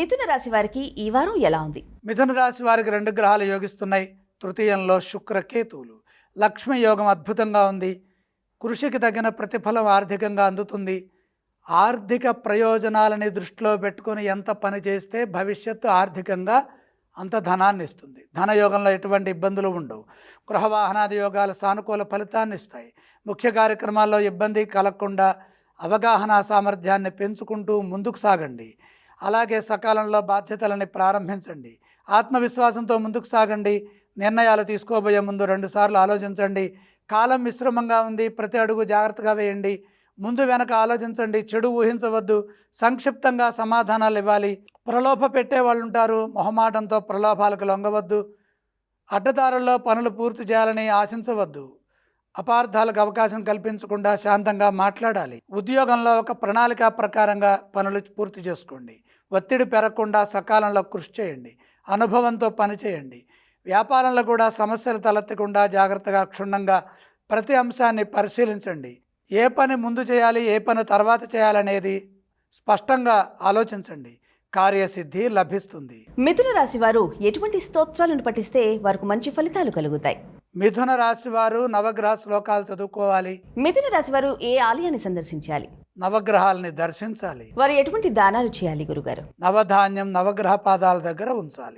మిథున రాశి వారికి ఈ వారం ఎలా ఉంది? మిథున రాశి వారికి రెండు గ్రహాలు యోగిస్తున్నాయి. తృతీయంలో శుక్రకేతువులు లక్ష్మి యోగం అద్భుతంగా ఉంది. కృషికి తగిన ప్రతిఫలం ఆర్థికంగా అందుతుంది. ఆర్థిక ప్రయోజనాలని దృష్టిలో పెట్టుకొని ఎంత పని చేస్తే భవిష్యత్తు ఆర్థికంగా అంత ధనాన్ని ఇస్తుంది. ధనయోగంలో ఎటువంటి ఇబ్బందులు ఉండవు. గృహ వాహనాది యోగాలు సానుకూల ఫలితాన్ని ఇస్తాయి. ముఖ్య కార్యక్రమాల్లో ఇబ్బంది కలగకుండా అవగాహన సామర్థ్యాన్ని పెంచుకుంటూ ముందుకు సాగండి. అలాగే సకాలంలో బాధ్యతలని ప్రారంభించండి. ఆత్మవిశ్వాసంతో ముందుకు సాగండి. నిర్ణయాలు తీసుకోబోయే ముందు రెండుసార్లు ఆలోచించండి. కాలం మిశ్రమంగా ఉంది. ప్రతి అడుగు జాగ్రత్తగా వేయండి. ముందు వెనక ఆలోచించండి. చెడు ఊహించవద్దు. సంక్షిప్తంగా సమాధానాలు ఇవ్వాలి. ప్రలోభ పెట్టే వాళ్ళు ఉంటారు మొహమాటంతో ప్రలోభాలకు లొంగవద్దు. అడ్డదారుల్లో పనులు పూర్తి చేయాలని ఆశించవద్దు. అపార్థాలకు అవకాశం కల్పించకుండా శాంతంగా మాట్లాడాలి. ఉద్యోగంలో ఒక ప్రణాళిక ప్రకారంగా పనులు పూర్తి చేసుకోండి. ఒత్తిడి పెరగకుండా సకాలంలో కృషి చేయండి. అనుభవంతో పనిచేయండి వ్యాపారంలో కూడా సమస్యలు తలెత్తకుండా జాగ్రత్తగా క్షుణ్ణంగా ప్రతి అంశాన్ని పరిశీలించండి. ఏ పని ముందు చేయాలి ఏ పని తర్వాత చేయాలనేది స్పష్టంగా ఆలోచించండి. కార్యసిద్ధి లభిస్తుంది. మిథున రాశి వారు ఎటువంటి స్తోత్రాలను పఠిస్తే వారికి మంచి ఫలితాలు కలుగుతాయి? మిథున రాశి వారు నవగ్రహ శ్లోకాలు చదువుకోవాలి. మిథున రాశి వారు ఏ ఆలయాన్ని సందర్శించాలి? నవగ్రహాలని దర్శించాలి. వారు ఎటువంటి దానాలు చేయాలి గురుగారు? నవధాన్యం నవగ్రహ పాదాల దగ్గర ఉంచాలి.